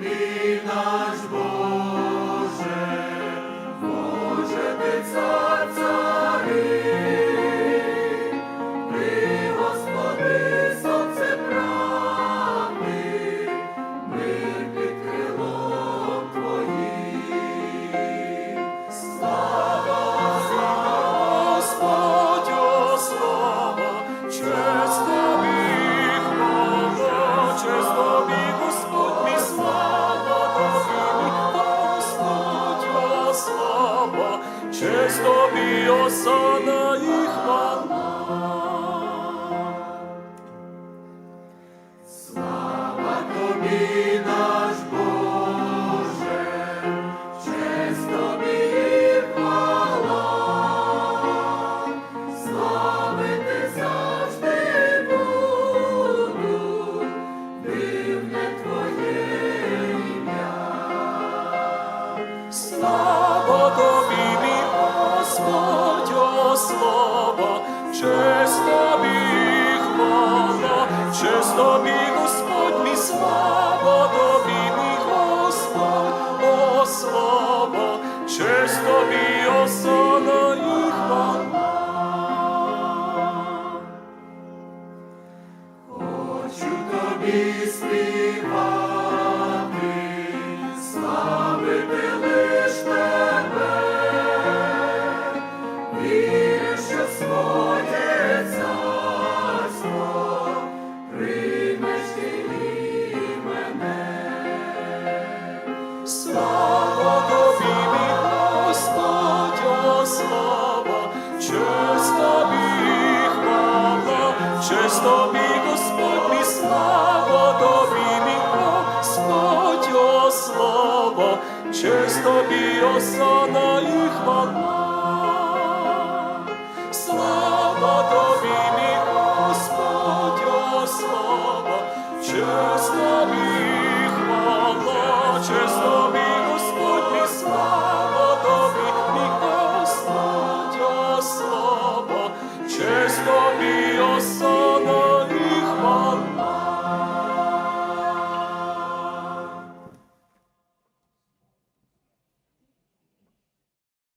me. Честь тобі, осана і хвала. Слава, честь тобі, хвала, честь тобі, Господь, мій слава тобі, мій Господь, о слава, честь тобі, осана і хвала. Хочу тобі співати, честь тобі, Господь, мій слава тобі, мій Господь, о слава, честь тобі, осана і хвала.